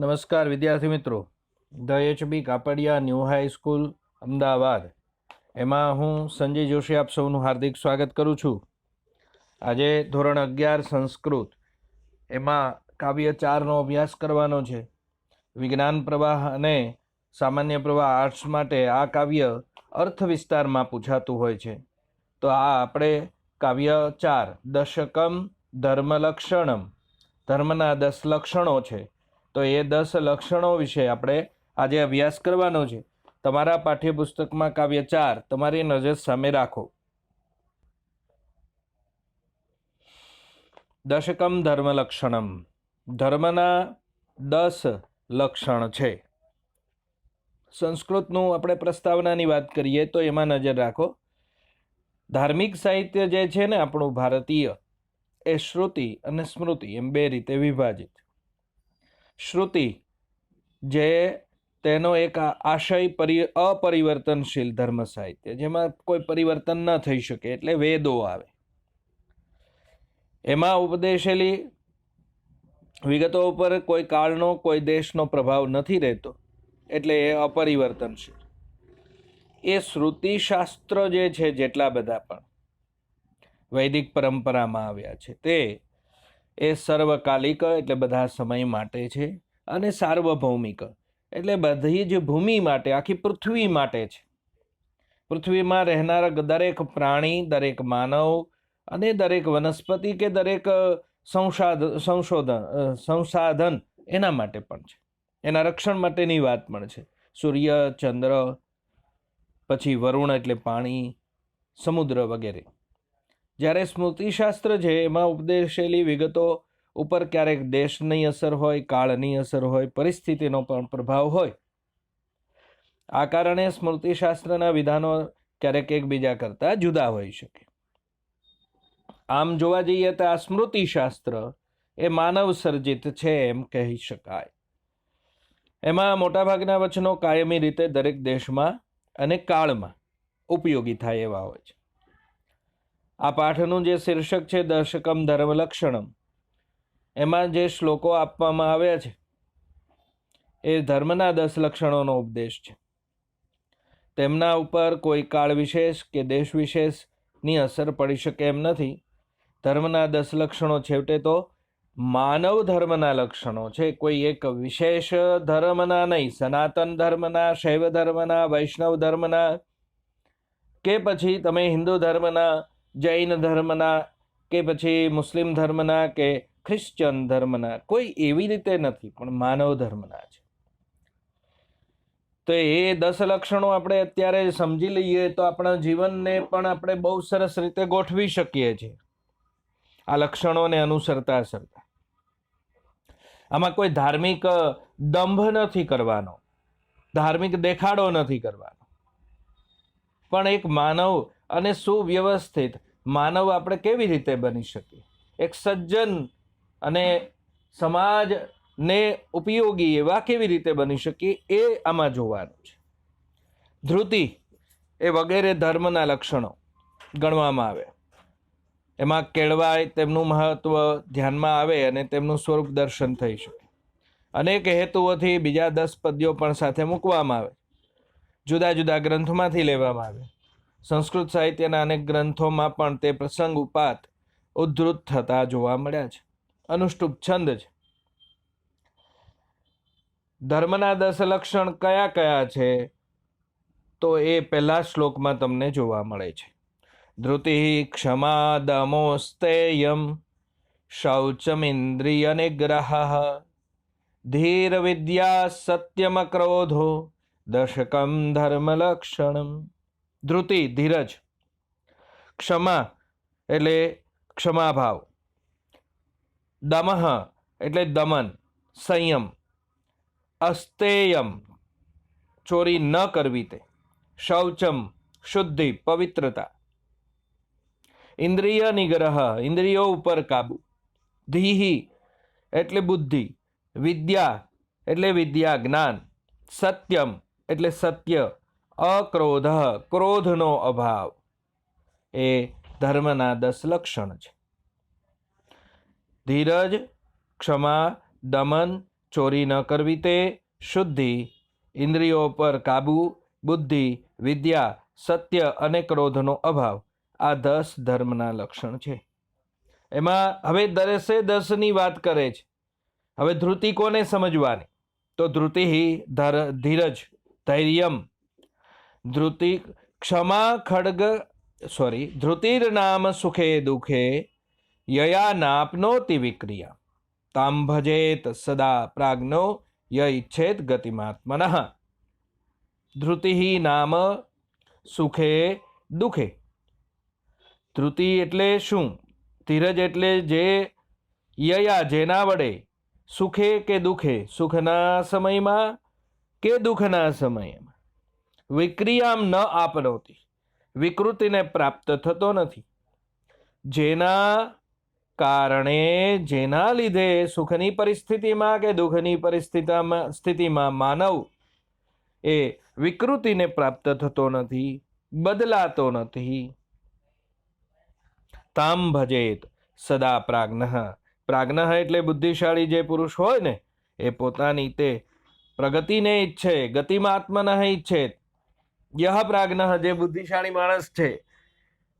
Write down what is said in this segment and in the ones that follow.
નમસ્કાર, વિદ્યાર્થી મિત્રો. The HB Kapadia new high school Ahmedabad. એમાં હું સંજય જોશી આપ સૌનું હાર્દિક સ્વાગત કરું છું. આજે ધોરણ અગિયાર સંસ્કૃત. એમાં કાવ્ય ચારનો અભ્યાસ કરવાનો છે. વિજ્ઞાન પ્રવાહ અને સામાન્ય પ્રવાહ આર્ટ્સ માટે આ કાવ્ય અર્થ વિસ્તારમાં પૂછાતું હોય છે. તો આ આપણે કાવ્ય ચાર, દશકમ, ધર્મલક્ષણમ. ધર્મના દસ લક્ષણો છે. તો એ દસ લક્ષણો વિશે આપણે આજે અભ્યાસ કરવાનો છે. તમારા પાઠ્યપુસ્તકમાં કાવ્ય ચાર, તમારી નજર સામે રાખો. દશકમ ધર્મલક્ષણમ ધર્મના દસ લક્ષણ છે. સંસ્કૃતનું આપણે પ્રસ્તાવનાની વાત કરીએ તો એમાં નજર રાખો. ધાર્મિક સાહિત્ય જે છે ને આપણું ભારતીય, એ શ્રુતિ અને સ્મૃતિ એમ બે રીતે વિભાજિત. શ્રુતિ, જે તેનો એક આશય પરિ, અપરિવર્તનશીલ ધર્મ સાહિત્ય, જેમાં કોઈ પરિવર્તન ન થઈ શકે એટલે વેદો આવે. એમાં ઉપદેશેલી વિગતો ઉપર કોઈ કાળનો, કોઈ દેશનો પ્રભાવ નથી રહેતો, એટલે એ અપરિવર્તનશીલ. એ શ્રુતિશાસ્ત્ર જે છે, જેટલા બધા પણ વૈદિક પરંપરામાં આવ્યા છે, તે એ સર્વકાલિક એટલે બધા સમય માટે છે અને સાર્વભૌમિક. એટલે બધી જ ભૂમિ માટે, આખી પૃથ્વી માટે છે. પૃથ્વીમાં રહેનારા દરેક પ્રાણી, દરેક માનવ અને દરેક વનસ્પતિ કે દરેક સંસાધ સંશોધન સંસાધન એના માટે પણ છે. એના રક્ષણ માટેની વાત પણ છે. સૂર્ય, ચંદ્ર, પછી વરુણ એટલે પાણી, સમુદ્ર વગેરે. જ્યારે સ્મૃતિશાસ્ત્ર છે, એમાં ઉપદેશેલી વિગતો ઉપર ક્યારેક દેશની અસર હોય, કાળની અસર હોય, પરિસ્થિતિનો પણ પ્રભાવ હોય. આ કારણે સ્મૃતિશાસ્ત્રના વિધાનો ક્યારેક એકબીજા કરતાં જુદા હોઈ શકે. આમ જોવા જઈએ તો આ સ્મૃતિશાસ્ત્ર એ માનવ સર્જિત છે એમ કહી શકાય. એમાં મોટાભાગના વચનો કાયમી રીતે દરેક દેશમાં અને કાળમાં ઉપયોગી થાય એવા હોય છે. આ પાઠનું જે શીર્ષક છે, દર્શકમ ધર્મલક્ષણમ એમાં જે શ્લોકો આપવામાં આવ્યા છે, એ ધર્મના દસ લક્ષણોનો ઉપદેશ છે. તેમના ઉપર કોઈ કાળ વિશેષ કે દેશ વિશેષની અસર પડી શકે એમ નથી. ધર્મના દસ લક્ષણો છેવટે તો માનવ ધર્મના લક્ષણો છે. કોઈ એક વિશેષ ધર્મના નહીં, સનાતન ધર્મના, શૈવ ધર્મના, વૈષ્ણવ ધર્મના કે પછી તમે હિન્દુ ધર્મના જૈન ધર્મના કે પછી મુસ્લિમ ધર્મના કે ખ્રિશ્ચન ધર્મના, કોઈ એવી રીતે નથી, પણ માનવ ધર્મના છે. તો એ દસ લક્ષણો આપણે અત્યારે સમજી લઈએ તો આપણા જીવનને પણ આપણે બહુ સરસ રીતે ગોઠવી શકીએ છીએ. આ લક્ષણોને અનુસરતા સરતા આમાં કોઈ ધાર્મિક દંભ નથી કરવાનો. ધાર્મિક દેખાડો નથી કરવાનો. પણ એક માનવ અને સુવ્યવસ્થિત માનવ આપણે કેવી રીતે બની શકીએ? એક સજ્જન અને સમાજને ઉપયોગી એવા કેવી રીતે બની શકીએ એ આમાં જોવાનું છે. ધૃતિ એ વગેરે ધર્મના લક્ષણો ગણવામાં આવે. એમાં કેળવાય તેમનું મહત્વ ધ્યાનમાં આવે અને તેમનું સ્વરૂપ દર્શન થઈ શકે. અનેક હેતુઓથી બીજા દસ પદ્યો પણ સાથે મૂકવામાં આવે. જુદા જુદા ગ્રંથમાંથી લેવામાં આવે. સંસ્કૃત સાહિત્યના અનેક ગ્રંથોમાં પણ તે પ્રસંગ ઉપાત ઉદ્ધૃત થતા જોવા મળ્યા છે. અનુષ્ટુપ છંદ છે ધર્મના દસ લક્ષણ કયા કયા છે તો એ પહેલા શ્લોકમાં તમને જોવા મળે છે. ધૃતિ ક્ષમા દમોસ્તેયમ શૌચમિન્દ્રિય નિગ્રહ ધીર વિદ્યા સત્યમ ક્રોધો દશકમ ધર્મલક્ષણમ. ધૃતિ ધીરજ, ક્ષમા એટલે ક્ષમાભાવ. દમઃ એટલે દમન, સંયમ, અસ્તેયમ, ચોરી ન કરવી તે, શૌચમ, શુદ્ધિ, પવિત્રતા. ઇન્દ્રિય નિગ્રહ, ઇન્દ્રિયો ઉપર કાબુ. ધીહી એટલે બુદ્ધિ, વિદ્યા એટલે વિદ્યા જ્ઞાન, સત્યમ એટલે સત્ય અક્રોધ, ક્રોધનો અભાવ. એ ધર્મના દસ લક્ષણ છે. ધીરજ, ક્ષમા, દમન, ચોરી ન કરવી તે, શુદ્ધિ, ઇન્દ્રિયો પર કાબુ, બુદ્ધિ, વિદ્યા, સત્ય અને ક્રોધનો અભાવ. આ દસ ધર્મના લક્ષણ છે. એમાં હવે દરેસે દસની વાત કરે છે. હવે ધૃતિ કોને સમજવાની? તો ધૃતિ ધર, ધીરજ, ધૈર્યમ. ધૃતિ ક્ષમા ખડગ સોરી ધૃતિર નામ સુખે દુઃખે, યયા નાપનોતિ વિક્રિયા. તામ ભજેત સદા પ્રાજ્ઞો ય ઈચ્છેત ગતિમાત્મન. ધ્રુતિ નામ સુખે દુઃખે. ધૃતિ એટલે શું? ધીરજ એટલે જે યયા જેના વડે, સુખે કે દુઃખે? સુખના સમયમાં કે દુઃખના સમયમાં? વિક્રિયામ ન આપનોતી. વિકૃતિને પ્રાપ્ત થતો નથી. જેના કારણે, જેના લીધે સુખની પરિસ્થિતિમાં કે દુઃખની પરિસ્થિતિમાં, સ્થિતિમાં માનવ એ વિકૃતિને પ્રાપ્ત થતો નથી, બદલાતો નથી. તામ ભજેત સદા પ્રાજ્ઞ પ્રાજ્ઞ એટલે બુદ્ધિશાળી જે પુરુષ હોય ને, એ પોતાની તે પ્રગતિને ઈચ્છે, ગતિમાં આત્મના ઈચ્છે યહ પ્રાજ્ઞ જે બુદ્ધિશાળી માણસ છે,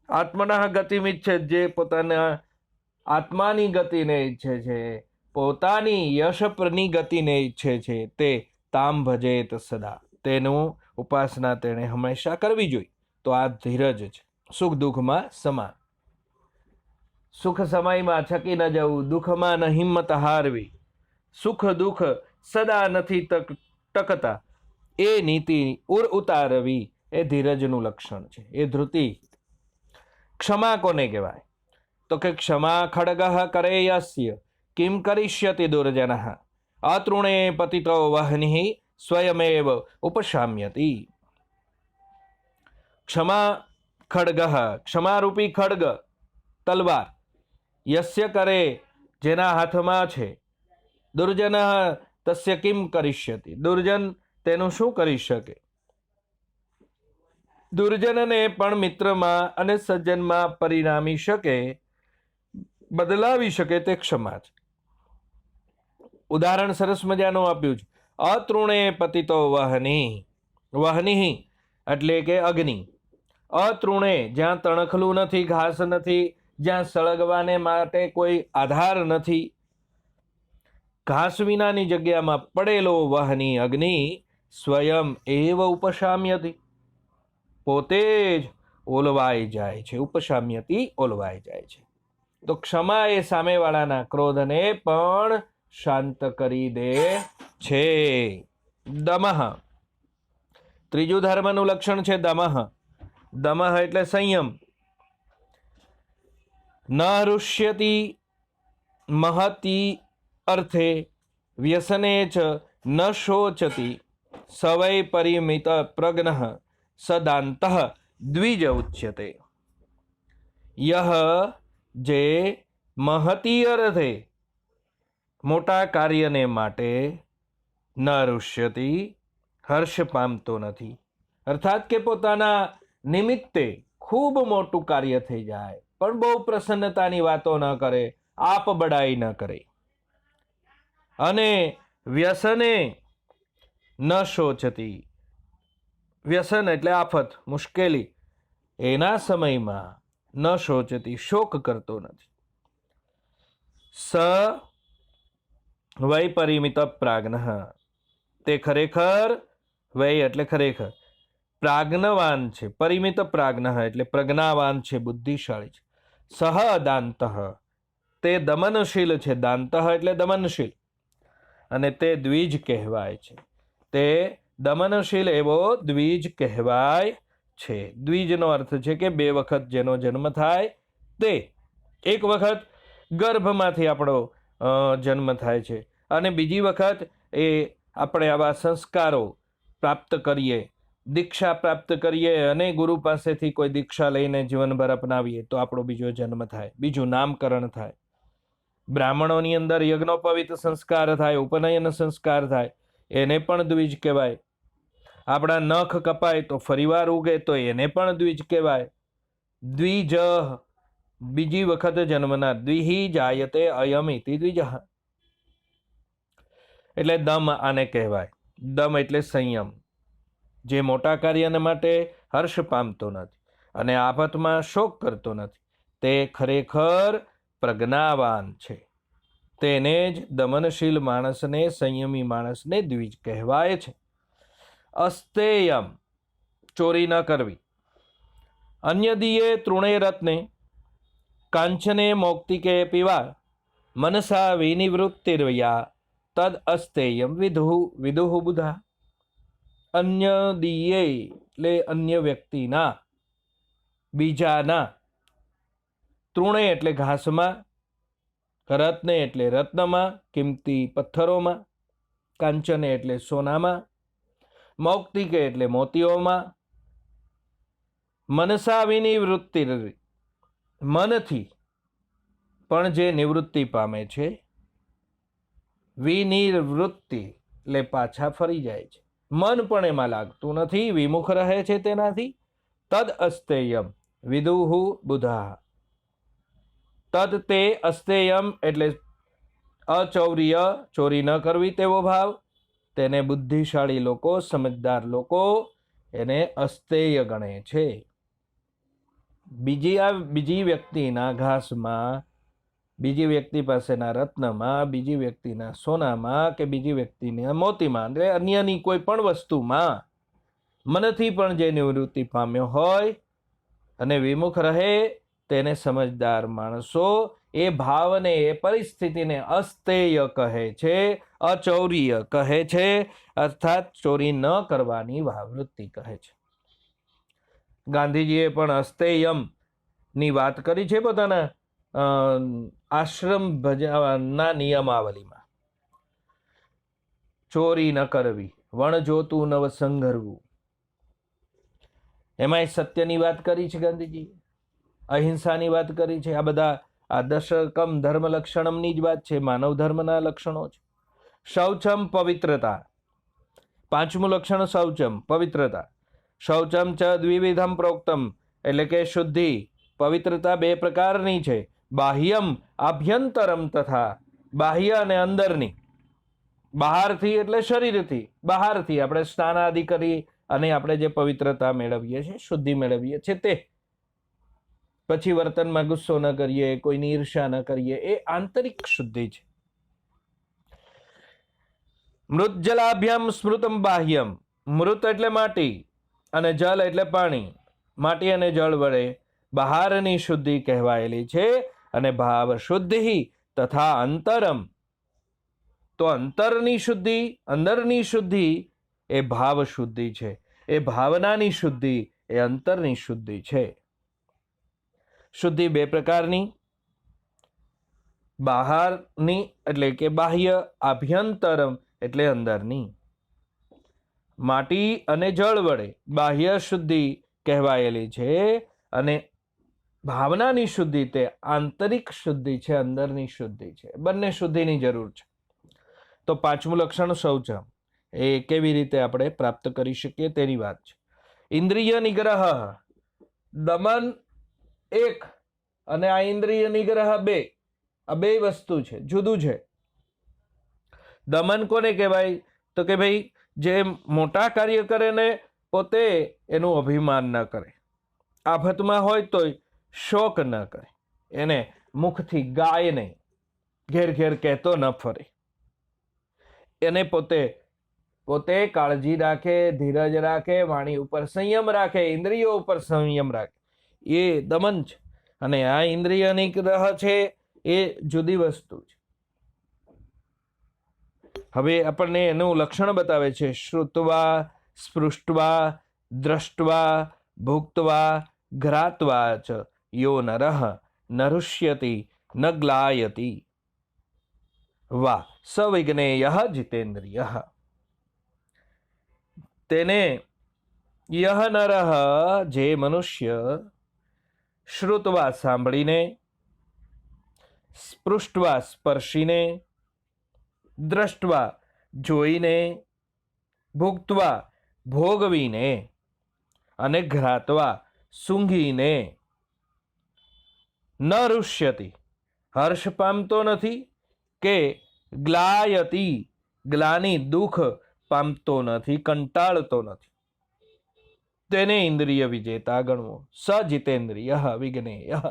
આત્મના ગતિમ ઈચ્છે જે પોતાના આત્માની ગતિને ઈચ્છે છે, પોતાની યશપ્રની ગતિને ઈચ્છે છે, તે તામ ભજેત સદા. તેનું ઉપાસના તેણે હંમેશા કરવી જોઈએ તો આ ધીરજ છે. સુખ દુઃખમાં સમાન. સુખ સમયમાં છકી ન જવું, દુઃખમાં ન હિંમત હારવી. સુખ દુઃખ સદા નથી ટકતા એ નીતિ ઉર ઉતારવી એ ધીરજનું લક્ષણ છે. એ ધૃતિ ક્ષમા કોને કહેવાય? તો કે ક્ષમા ખડગ કરે યસ્ય, કિમ કરિષ્યતિ દુર્જન? અતૃણે પતિતો વહનિ સ્વયમેવ ઉપશામ્યતિ. ક્ષમા ખડગ, ક્ષમારૂપી ખડગ, તલવાર, યસ્ય કરે જેના હાથમાં છે. દુર્જન તસ્ય કિમ કરિષ્યતિ? દુર્જન તેનું શું કરી શકે? દુર્જનને પણ મિત્રમાં અને સજ્જનમાં પરિણામી શકે, બદલાવી શકે તે ક્ષમા છે. ઉદાહરણ સરસ મજાનું આપ્યું છે. અતૃણે પતિતો વહની વહની એટલે કે અગ્નિ. અતૃણે, જ્યાં તણખલું નથી, ઘાસ નથી, જ્યાં સળગવાને માટે કોઈ આધાર નથી. ઘાસ વિનાની જગ્યામાં પડેલો વહની અગ્નિ સ્વયં એવ ઉપશામ્યતી. પોતે જ ઓલવાઈ જાય છે, ઉપશામ્યતી ઓલવાઈ જાય છે. તો ક્ષમા એ સામેવાળાના ક્રોધને પણ શાંત કરી દે છે. દમહ ત્રીજું ધર્મનું લક્ષણ છે દમહ દમહ એટલે સંયમ. ન ઋષ્યતિ મહતી અર્થે વ્યસને ચ ન શોચતી. સવય પરિમિત પ્રજ્ઞ સદાંત દ્વિજ ઉચ્યતે યહ જે મહતી અર્થે મોટા કાર્યને માટે ન ઋષ્યતિ હર્ષ પામતો નથી અર્થાત કે પોતાના નિમિત્તે ખૂબ મોટું કાર્ય થઈ જાય પણ બહુ પ્રસન્નતાની વાતો ન કરે આપ બડાઈ ન કરે અને વ્યસને ન શોચતી. વ્યસન એટલે આફત, મુશ્કેલી. એના સમયમાં ન શોચતી, શોક કરતો નથી. સ વય પરિમિત પ્રાજ્ઞ. તે ખરેખર વય એટલે ખરેખર. પ્રાજ્ઞવાન છે, પરિમિત પ્રાજ્ઞ એટલે પ્રજ્ઞાવાન છે, બુદ્ધિશાળી છે. સહ દાંત. તે દમનશીલ છે, દાંત એટલે દમનશીલ. અને તે દ્વિજ કહેવાય છે. તે દમનશીલ એવો દ્વિજ કહેવાય છે. દ્વિજનો અર્થ છે કે બે વખત જેનો જન્મ થાય તે. એક વખત ગર્ભમાંથી આપણો જન્મ થાય છે અને બીજી વખત એ આપણે આવા સંસ્કારો પ્રાપ્ત કરીએ, દીક્ષા પ્રાપ્ત કરીએ અને ગુરુ પાસેથી કોઈ દીક્ષા લઈને જીવનભર અપનાવીએ તો આપણો બીજો જન્મ થાય, બીજું નામકરણ થાય. બ્રાહ્મણોની અંદર યજ્ઞોપવિત સંસ્કાર થાય, ઉપનયન સંસ્કાર થાય એને પણ દ્વિજ કહેવાય. આપણા નખ કપાય તો ફરીવાર ઉગે તો એને પણ દ્વિજ કહેવાય. દ્વિજ, બીજી વખત જન્મના દ્વિહી જાયતે અયમિતિ દ્વિજ. એટલે દમ આને કહેવાય. દમ એટલે સંયમ. જે મોટા કાર્યને માટે હર્ષ પામતો નથી અને આફતમાં શોક કરતો નથી. તે ખરેખર પ્રજ્ઞાવાન છે. તેને જ દમનશીલ માણસને સંયમી માણસને દ્વિજ કહેવાય છે. અસ્તેયમ, ચોરી ન કરવી. અન્ય દિયે તૃણે રત્ને, કાંચને મૌક્તિકે પીવા, મનસા વિનિવૃત્તિર્યા તદ અસ્તેયમ વિધુ વિદુહુ બુધા. અન્ય દિયે એટલે અન્ય વ્યક્તિના, બીજાના. તૃણે એટલે ઘાસમાં રત્ને એટલે રત્નમાં, કિંમતી પથ્થરોમાં, કાંચને એટલે સોનામાં, મૌક્તિકે એટલે મોતીઓમાં, મનસા વિનિવૃત્તિ મનથી પણ જે નિવૃત્તિ પામે છે, વિનિવૃત્તિ એટલે પાછા ફરી જાય છે. મન પણ એમાં લાગતું નથી, વિમુખ રહે છે તેનાથી. તદ અસ્તેયમ વિદુહુ બુધા. તદ તે અસ્તેયમ એટલે અચૌર્ય, ચોરી ન કરવી તેવો ભાવ. તેને બુદ્ધિશાળી લોકો, સમજદાર લોકો એને અસ્તેય ગણે છે. બીજી આ, બીજી વ્યક્તિના ઘાસમાં, બીજી વ્યક્તિ પાસેના રત્નમાં, બીજી વ્યક્તિના સોનામાં કે બીજી વ્યક્તિના મોતીમાં એટલે અન્યની કોઈ પણ વસ્તુમાં મનથી પણ જે નિવૃત્તિ પામ્યો હોય અને વિમુખ રહે તેને સમજદાર માણસો એ ભાવને, એ પરિસ્થિતિને અસ્તેય કહે છે, અચૌર્ય કહે છે, અર્થાત ચોરી ન કરવાની ભાવવૃત્તિ કહે છે. ગાંધીજીએ પણ અસ્તેયમની વાત કરી છે પોતાના આશ્રમ ભજવાના નિયમાવલીમાં. ચોરી ન કરવી વણ જોતું નવ એમાંય સત્યની વાત કરી છે ગાંધીજી અહિંસાની વાત કરી છે. આ બધા આ દશકમ ધર્મ લક્ષણમની જ વાત છે. માનવ ધર્મના લક્ષણો છે. શૌચમ પવિત્રતા. પાંચમું લક્ષણ શૌચમ, પવિત્રતા. શૌચમ ચ દ્વિવિધમ પ્રોક્તમ, એટલે કે શુદ્ધિ. પવિત્રતા બે પ્રકારની છે. બાહ્યમ આભ્યંતરમ તથા બાહ્ય અને અંદરની. બહારથી એટલે શરીરથી. બહારથી આપણે સ્નાન આદિ કરી અને આપણે જે પવિત્રતા મેળવીએ છીએ, શુદ્ધિ મેળવીએ છીએ તે. પછી વર્તનમાં ગુસ્સો ન કરીએ કોઈની ઈર્ષા ન કરીએ, એ આંતરિક શુદ્ધિ છે. મૃત જલાભ્યામ સ્મૃતમ બાહ્યમ. મૃત એટલે માટી અને જલ એટલે પાણી. માટી અને જળ વડે બહારની શુદ્ધિ કહેવાયેલી છે અને ભાવ શુદ્ધિ તથા અંતરમ. તો અંતરની શુદ્ધિ, અંદરની શુદ્ધિ એ ભાવ શુદ્ધિ છે. એ ભાવનાની શુદ્ધિ એ અંતરની શુદ્ધિ છે. શુદ્ધિ બે પ્રકારની. બહારની એટલે કે બાહ્ય આભ્યંતરમ એટલે અંદરની. માટી અને જળ વડે બાહ્ય શુદ્ધિ કહેવાયેલી છે અને ભાવનાની શુદ્ધિ તે આંતરિક શુદ્ધિ છે, અંદરની શુદ્ધિ છે. બંને શુદ્ધિની જરૂર છે. તો પાંચમું લક્ષણ શૌચમ એ કેવી રીતે આપણે પ્રાપ્ત કરી શકીએ તેની વાત છે. ઇન્દ્રિય નિગ્રહ દમન એક અને આ ઇન્દ્રિય નિગ્રહ બે, આ બે વસ્તુ છે, જુદું છે. દમન કોને કહેવાય? તો કે ભાઈ, જે મોટા કાર્ય કરે ને પોતે એનું અભિમાન ન કરે. આફતમાં હોય તોય શોક ન કરે. એને મુખથી ગાય નહીં. ઘેર ઘેર કહેતો ન ફરે. એને પોતે પોતે કાળજી રાખે, ધીરજ રાખે, વાણી ઉપર સંયમ રાખે, ઇન્દ્રિયો ઉપર સંયમ રાખે. એ દમન છે. અને આ ઇન્દ્રિયની ગ્રહ છે એ જુદી વસ્તુ છે. હવે આપણને એનું લક્ષણ બતાવે છે. શ્રુત્વા, સ્પૃષ્ટવા, દ્રષ્ટવા, ભુક્તવા, ઘ્રાત્વા ચ. યો નરહ નરુષ્યતિ, ન ગ્લાયતિ. વા સવિજ્ઞેય જીતેન્દ્રિય. તેને યહ નરહ જે મનુષ્ય શ્રુત્વા સાંભળીને, સ્પૃષ્ટવા સ્પર્શીને, દ્રષ્ટવા જોઈને, ભૂગતવા ભોગવીને અને ઘ્રાતવા સૂંઘીને. ન રુષ્યતિ, હર્ષ પામતો નથી કે ગ્લાયતી, ગ્લાની દુઃખ પામતો નથી, કંટાળતો નથી. તેને ઇન્દ્રિય વિજેતા ગણવો. સજિતેન્દ્રિય વિજ્ઞેય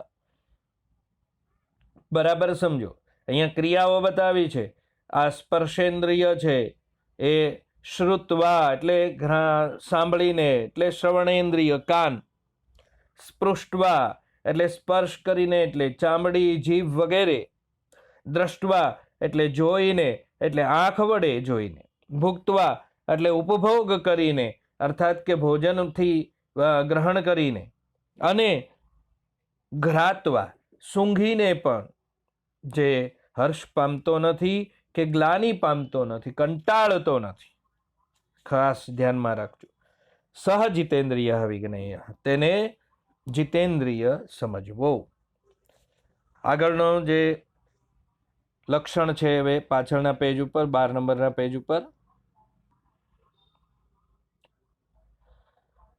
બરાબર સમજો. અહીંયા ક્રિયાઓ બતાવી છે. આ સ્પર્શેન્દ્રિય છે. એ શ્રુતવા એટલે સાંભળીને એટલે શ્રવણેન્દ્રિય, કાન. સ્પૃષ્ટવા એટલે સ્પર્શ કરીને એટલે ચામડી, જીભ વગેરે. દ્રષ્ટવા એટલે જોઈને એટલે આંખ વડે જોઈને. ભુક્તવા એટલે ઉપભોગ કરીને અર્થાત કે ભોજનથી ગ્રહણ કરીને અને ઘ્રાતવા, સૂંઘીને પણ જે હર્ષ પામતો નથી કે ગ્લાની પામતો નથી, કંટાળતો નથી. ખાસ ધ્યાનમાં રાખજો. સહ જીતેન્દ્રિય વિજ્ઞેય તેને જીતેન્દ્રિય સમજવો. આગળનો જે લક્ષણ છે, હવે પાછળના પેજ ઉપર, બાર નંબરના પેજ ઉપર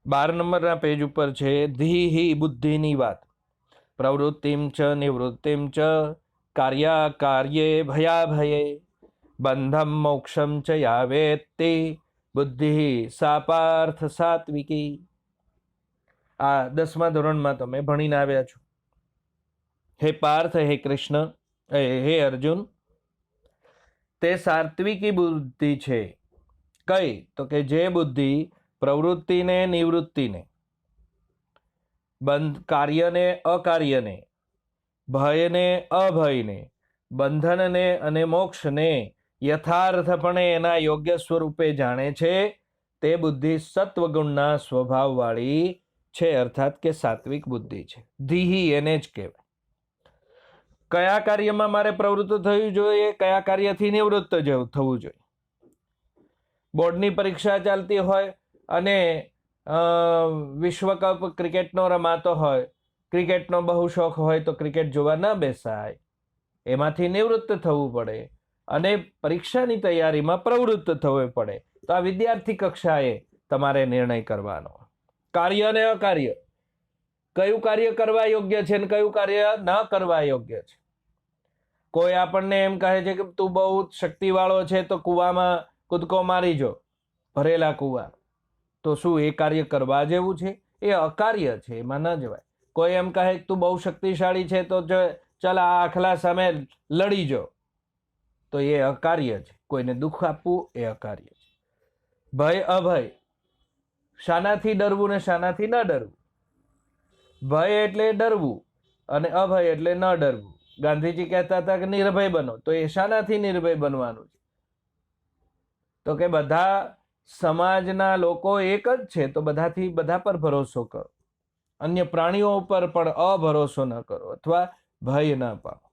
બાર નંબરના પેજ ઉપર છે ધીહી બુદ્ધિની વાત. પ્રવૃત્તિમ ચ, નિવૃત્તિમ ચ કાર્યા કાર્યે ભયા ભયે બંધમ મોક્ષમ ચ યાવેત્તે. બુદ્ધિ સાપાર્થ સાત્વિકી. આ દસમા ધોરણમાં તમે ભણીને આવ્યા છો. હે પાર્થ, હે કૃષ્ણ હે અર્જુન, તે સાત્વિકી બુદ્ધિ છે. કઈ? તો કે જે બુદ્ધિ પ્રવૃત્તિને, નિવૃત્તિને, બંધ કાર્યને, અકાર્યને, ભયને, અભયને, બંધનને અને મોક્ષને યથાર્થપણે એના યોગ્ય સ્વરૂપે જાણે છે, તે બુદ્ધિ સત્વગુણના સ્વભાવવાળી છે, અર્થાત કે સાત્વિક બુદ્ધિ છે. ધીહી એને જ કહેવાય. કયા કાર્યમાં મારે પ્રવૃત્ત થવું જોઈએ? કયા કાર્યથી નિવૃત્ત થવું જોઈએ? બોર્ડની પરીક્ષા ચાલતી હોય અને વિશ્વકપ ક્રિકેટનો રમાતો હોય, ક્રિકેટનો બહુ શોખ હોય તો ક્રિકેટ જોવા ન બેસાય. એમાંથી નિવૃત્ત થવું પડે અને પરીક્ષાની તૈયારીમાં પ્રવૃત્ત થવું પડે. તો આ વિદ્યાર્થી કક્ષાએ તમારે નિર્ણય કરવાનો. કાર્ય અને અકાર્ય. કયું કાર્ય કરવા યોગ્ય છે ને કયું કાર્ય ન કરવા યોગ્ય છે? કોઈ આપણને એમ કહે છે કે તું બહુ શક્તિવાળો છે તો કૂવામાં કૂદકો મારી જો. ભરેલા કૂવા. તો શું એ કાર્ય કરવા જેવું છે? એ અકાર્ય છે, એમાં ન જવાય. કોઈ એમ કહે, તું બહુ શક્તિશાળી છે, તો ચાલ આ આખલા સામે લડી જો. તો એ અકાર્ય છે. કોઈને દુઃખ આપવું એ અકાર્ય છે. ભય, અભય. શાનાથી ડરવું ને શાનાથી ન ડરવું. ભય એટલે ડરવું અને અભય એટલે ન ડરવું. ગાંધીજી કહેતા હતા કે નિર્ભય બનો. તો એ શાનાથી નિર્ભય બનવાનું છે. તો કે બધા સમાજના લોકો એક જ છે, તો બધાથી, બધા પર ભરોસો કરો. અન્ય પ્રાણીઓ પર પણ અભરોસો ન કરો અથવા ભય ન પાડો.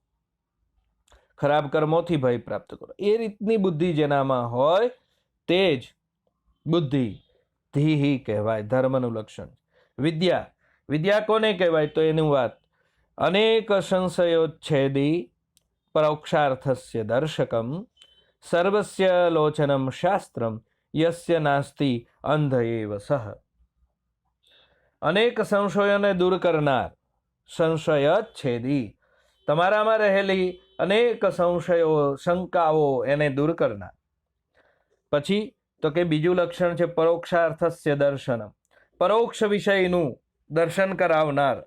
ખરાબ કર્મોથી ભય પ્રાપ્ત કરો. એ રીતની બુદ્ધિ જેનામાં હોય તે જ બુદ્ધિ ધીહી કહેવાય, ધર્મનું લક્ષણ વિદ્યા વિદ્યા કોને કહેવાય તો એનું વાત, અનેક સંશયોચ્છેદી પરોક્ષાર્થસ્ય દર્શકમ, સર્વસ્ય લોચનમ શાસ્ત્રમ યસ્ય નાસ્તિ અંધ એવ સહ. અનેક સંશયોને દૂર કરનાર સંશય છેદી. તમારામાં રહેલી અનેક સંશયો, શંકાઓ એને દૂર કરનાર. પછી, તો કે બીજું લક્ષણ છે પરોક્ષાર્થસ્ય દર્શનમ. પરોક્ષ વિષયનું દર્શન કરાવનાર.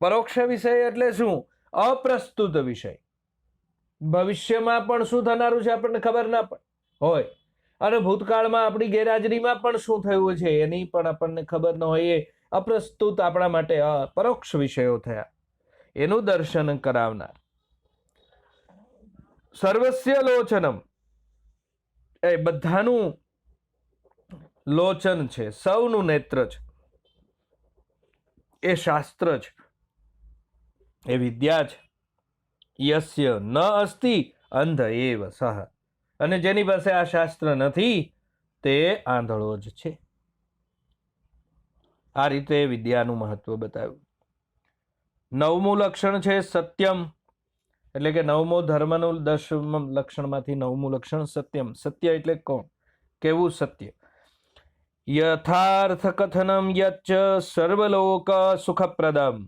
પરોક્ષ વિષય એટલે શું? અપ્રસ્તુત વિષય. ભવિષ્યમાં પણ શું થનારું છે આપણને ખબર ના પડે? હોય. અને ભૂતકાળમાં આપણી ગેરહાજરીમાં પણ શું થયું છે એની પણ આપણને ખબર ન હોય એ અપ્રસ્તુત આપણા માટે પરોક્ષ વિષયો થયા. એનું દર્શન કરાવનાર. સર્વસ્ય લોચનમ. એ બધાનું લોચન છે, સૌનું નેત્ર છે એ શાસ્ત્ર છે એ વિદ્યા છે યસ્ય ન અસ્તિ, અંધ એવ સહ. અને જેની પાસે આ શાસ્ત્ર નથી, તે આંધળો જ છે. આ રીતે વિદ્યાનું મહત્વ બતાવ્યું. નવમું લક્ષણ છે સત્યમ. એટલે કે નવમો ધર્મનું દસમ લક્ષણમાંથી નવમું લક્ષણ સત્યમ. સત્ય એટલે કોણ? કેવું સત્ય? યથાર્થ કથનમ યચ્ચ સર્વલોક સુખપ્રદમ.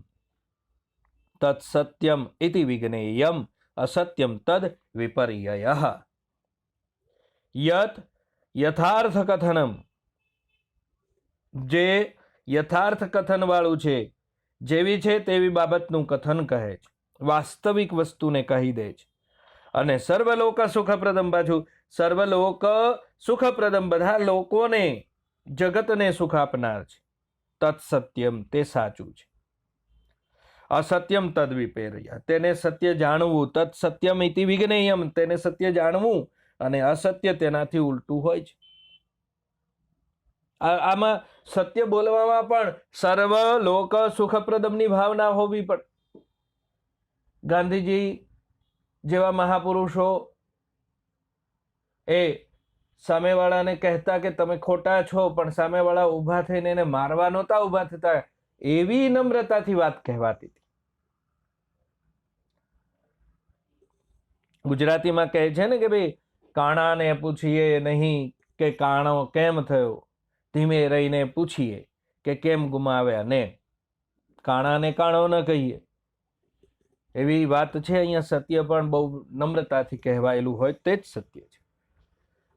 તત્સત્યમ ઇતિ વિઘ્નેયમ અસત્યમ તદ વિપર્યય. યત યથાર્થ કથનમ જે યથાર્થ કથન વાળું છે, જેવી છે તેવી બાબતનું કથન કહે છે, વાસ્તવિક વસ્તુને કહી દે છે. અને સર્વલોક સુખપ્રદમ પાછું સર્વલોક સુખપ્રદમ બધા લોકોને, જગતને સુખ આપનાર છે. તત્સત્યમ તે સાચું છે. અસત્યમ તદ વિપેર્ય તેને સત્ય જાણવું તત્સત્યમ ઇતિ વિજ્ઞેયમ, તેને સત્ય જાણવું અને અસત્ય તેનાથી ઉલટું હોય છે. આમાં સત્ય બોલવામાં પણ સર્વ લોક સુખપ્રદમની ભાવના હોવી પણ ગાંધીજી જેવા મહાપુરુષો એ સામેવાળાને કહેતા કે તમે ખોટા છો, પણ સામેવાળા ઊભા થઈને એને મારવા નહોતા ઊભા થતા, એવી નમ્રતાથી વાત કહેવાતી હતી. ગુજરાતીમાં કહે છે ને કે ભાઈ કાણાને પૂછીએ નહીં કે કાણો કેમ થયો? ધીમે રહીને પૂછીએ કે કેમ ગુમાવ્યા ને? કાણાને કાણો ન કહીએ. એવી વાત છે અહીંયા સત્ય પણ બહુ નમ્રતાથી કહેવાયેલું હોય તે જ સત્ય છે.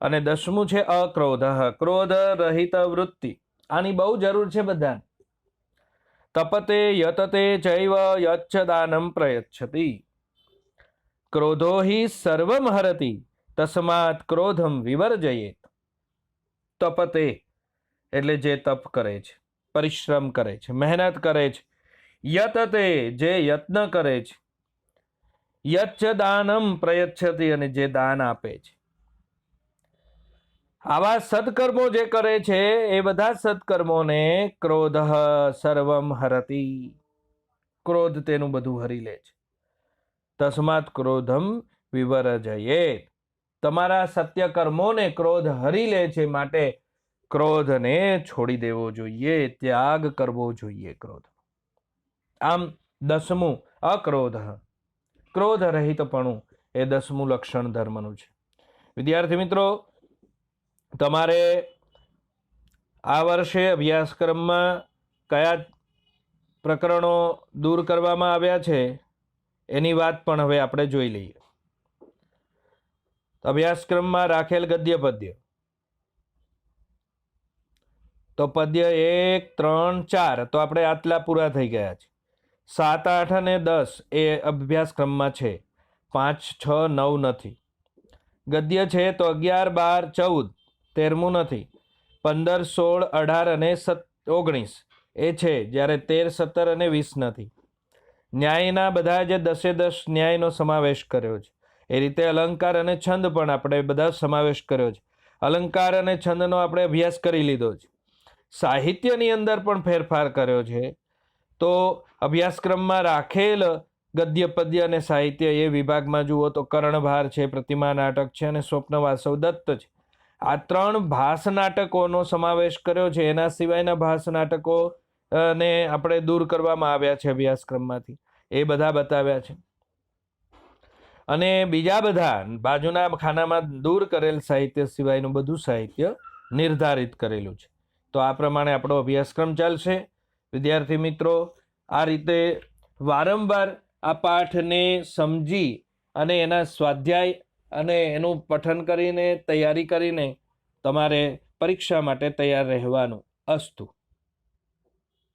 અને દસમું છે અક્રોધ. ક્રોધ રહિત વૃત્તિ. આની બહુ જરૂર છે બધાને. તપતે યતતે જૈવ યચ્છ દાનમ પ્રયચ્છતિ. ક્રોધો હિ સર્વમ હરતિ. તસ્માત ક્રોધમ વિવર્જયેત. તપતે, એટલે જે તપ કરે છે, પરિશ્રમ કરે છે, મહેનત કરે છે, યતતે, જે યત્ન કરે છે, યચ્છ દાનમ પ્રયચ્છતી અને જે દાન આપે છે. આવા સત્કર્મો જે કરે છે, એ બધા સત્કર્મોને ક્રોધ સર્વમ હરતી. ક્રોધ તેનું બધું હરી લે છે. તસ્માત ક્રોધમ વિવરજયે તમારા સત્ય કર્મોને ક્રોધ હરી લે છે માટે ક્રોધને છોડી દેવો જોઈએ, ત્યાગ કરવો જોઈએ ક્રોધ. આમ દસમું અક્રોધ. ક્રોધ રહિતપણું એ દસમું લક્ષણ ધર્મનું છે. વિદ્યાર્થી મિત્રો, તમારે આ વર્ષે અભ્યાસક્રમમાં કયા પ્રકરણો દૂર કરવામાં આવ્યા છે? એની વાત પણ હવે આપણે જોઈ લઈએ. અભ્યાસક્રમમાં રાખેલ ગદ્ય પદ્ય. તો પદ્ય એક, ત્રણ, ચાર, તો આપણે આટલા પૂરા થઈ ગયા છે. સાત, આઠ અને દસ એ અભ્યાસક્રમમાં છે. પાંચ, છ, નવ નથી. ગદ્ય છે તો અગિયાર, બાર, ચૌદ, તેરમું નથી. પંદર, સોળ, અઢાર અને સત, ઓગણીસ એ છે જ્યારે તેર, સત્તર અને વીસ નથી. ન્યાયના બધા જે દસે દસ ન્યાયનો સમાવેશ કર્યો છે. એ રીતે અલંકાર અને છંદ પણ આપણે બધા સમાવેશ કર્યો છે. અલંકાર અને છંદનો આપણે અભ્યાસ કરી લીધો છે. સાહિત્યની અંદર પણ ફેરફાર કર્યો છે. તો અભ્યાસક્રમમાં રાખેલ ગદ્ય પદ્ય અને સાહિત્ય એ વિભાગમાં જુઓ તો કર્ણભાર છે, પ્રતિમા નાટક છે અને સ્વપ્ન વાસવ દત્ત છે. આ ત્રણ ભાસ નાટકોનો સમાવેશ કર્યો છે. એના સિવાયના ભાસ નાટકો ને આપણે દૂર કરવામાં આવ્યા છે અભ્યાસક્રમમાંથી. એ બધા બતાવ્યા છે. અને બીજા બધા બાજુના ખાનામાં દૂર કરેલ સાહિત્ય સિવાયનું બધું સાહિત્ય નિર્ધારિત કરેલું છે. તો આ પ્રમાણે આપણો અભ્યાસક્રમ ચાલશે. વિદ્યાર્થી મિત્રો, આ રીતે વારંવાર આ પાઠને સમજી અને એના સ્વાધ્યાય અને એનું પઠન કરીને, તૈયારી કરીને તમારે પરીક્ષા માટે તૈયાર રહેવાનું અસ્તુ.